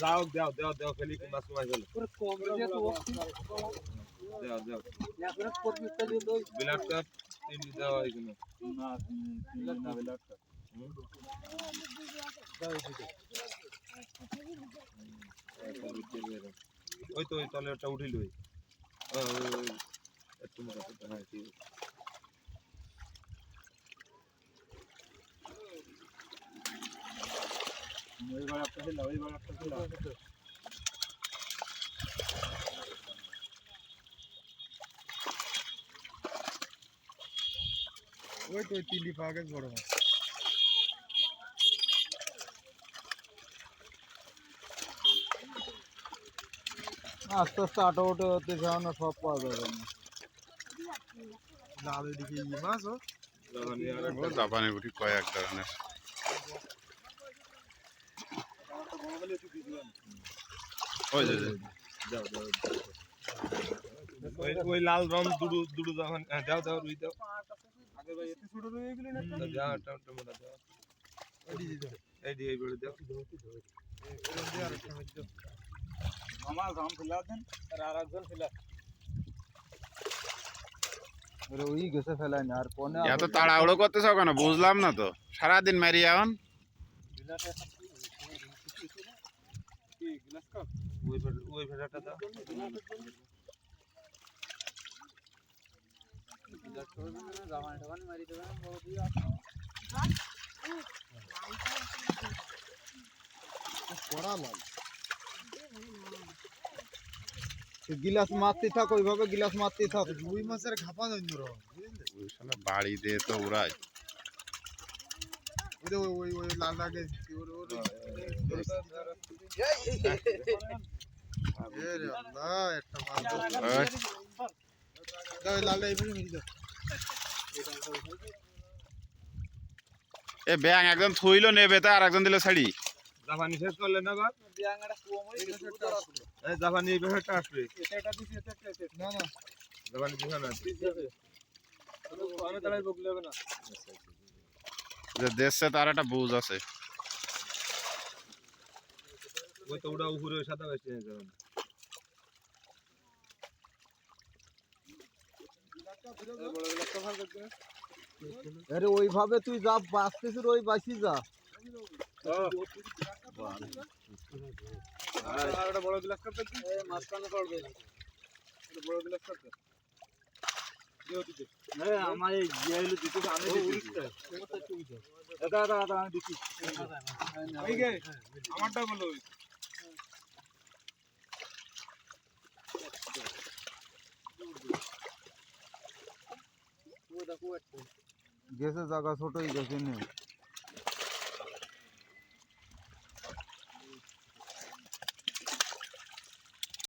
যাও দাও দাও দাও খালি মাছ মাছ গেল পুরো কম দিয়ে তো দাও দাও এখন করবি তো দিয়ে দই বিলাটটা তিন দাও এখানে না না বিলাটা দাও দিতে ওই তো ওই। তলে ওটা উঠিল ওই, একটু হ্যাঁ একটা একটা ওই তো তিনটি পাওয়া গেছে বড় মাছ। আস্তে আস্তে আটো ওটে হতে যাও না সব পাওয়া যাবে না লাল ওইদিকে ই মাছ ও। জাপানি বুটি কয়েক ধরনের। ওই যে। যাও যাও ওই ওই লাল রং দুডু দুডু যখন হ্যাঁ, দাও দাও রুই দাও। আগে ভাই এত ছোট রয়ে গেল না? দাও, যাও দাও দাও এই দিয়ে দাও। মামা গাম ফেলা দেন আর আরেকজন ফেলা আরে ওই গেছে ফেলাই না আর পনে এত তাড়াহুড়ো করতেছ কেন বুঝলাম না তো সারাদিন মেরি এখন ওই ভেড়া- গিলাস মারতে থাক ওইভাবে গিলাস মারতে থাক। রুই মাছের ঘাপা অন্য রকম বুঝলেন ওই শালা বাড়ি দিয়ে তো ওই যে ওই ওই ওই লাল লাগে ওর ওর? এ আল্লাহ একটা মাছ দাও। ওই, দাও এইভাবে মেরে দাও। এ ব্যাং একজন থুইলো নেবে তা আর একজন দিল ছাড়ি। জাপানি শেষ করলে না গো এই জাপানি এই আসবে। না না। জাপানি যে দেশে তার একটা বুঝ আছে। ওই তো ওটা উপরে ওই সাদা বেশি জাপানি আরে ওইভাবে তুই যা বাঁচতেছিস ওই বাঁচি যা। বড় গ্লাস কাপ দেখি মাঝখানে পড়বে বড় গ্লাস কাপ আমার এই দিতে আমি এটা এটা আমি দিচ্ছি আমারটা বলো গেছে জায়গা ছোটই গেছে নে।